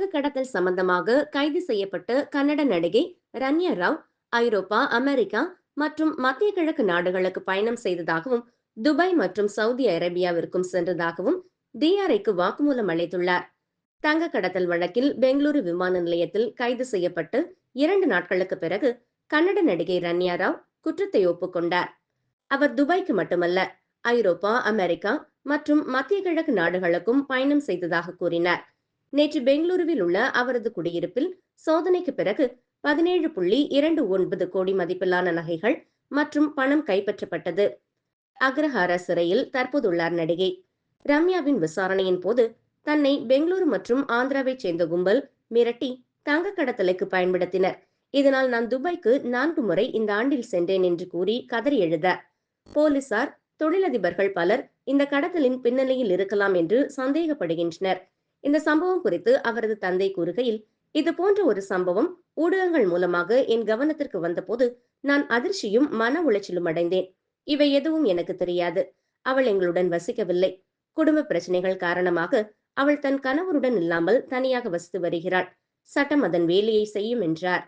தங்க கடத்தல் சம்பந்தமாக கைது செய்யப்பட்ட கன்னட நடிகை ரன்யா ராவ் ஐரோப்பா அமெரிக்கா மற்றும் மத்திய கிழக்கு நாடுகளுக்கு பயணம் செய்ததாகவும் துபாய் மற்றும் சவுதி அரேபியாவிற்கும் சென்றதாகவும் டிஆர்ஐக்கு வாக்குமூலம் அளித்துள்ளார். தங்க கடத்தல் வழக்கில் பெங்களூரு விமான நிலையத்தில் கைது செய்யப்பட்டு இரண்டு நாட்களுக்கு பிறகு கன்னட நடிகை ரன்யா ராவ் குற்றத்தை ஒப்புக்கொண்டார். அவர் துபாய்க்கு மட்டுமல்ல ஐரோப்பா அமெரிக்கா மற்றும் மத்திய கிழக்கு நாடுகளுக்கும் பயணம் செய்ததாக கூறினார். நேற்று பெங்களூருவில் உள்ள அவரது குடியிருப்பில் சோதனைக்கு பிறகு பதினேழு புள்ளி இரண்டு ஒன்பது கோடி மதிப்பிலான நகைகள் மற்றும் பணம் கைப்பற்றப்பட்டது. அக்ரஹாரா சிறையில் தற்போதுள்ளார் நடிகை. ரம்யாவின் விசாரணையின் போது தன்னை பெங்களூரு மற்றும் ஆந்திராவைச் சேர்ந்த கும்பல் மிரட்டி தங்க கடத்தலுக்கு பயன்படுத்தினர். இதனால் நான் துபாய்க்கு நான்கு முறை இந்த ஆண்டில் சென்றேன் என்று கூறி கதறி எழுதார். போலீசார் தொழிலதிபர்கள் பலர் இந்த கடத்தலின் பின்னணியில் இருக்கலாம் என்று சந்தேகப்படுகின்றனர். இந்த சம்பவம் குறித்து அவரது தந்தை கூறுகையில் இது போன்ற ஒரு சம்பவம் ஊடகங்கள் மூலமாக என் கவனத்திற்கு வந்தபோது நான் அதிர்ச்சியும் மன உளைச்சலும் அடைந்தேன். இவை எதுவும் எனக்கு தெரியாது. அவள் எங்களுடன் வசிக்கவில்லை. குடும்ப பிரச்சனைகள் காரணமாக அவள் தன் கணவருடன் இல்லாமல் தனியாக வசித்து வருகிறாள். சட்டம் அதன் வேலையை செய்யும் என்றார்.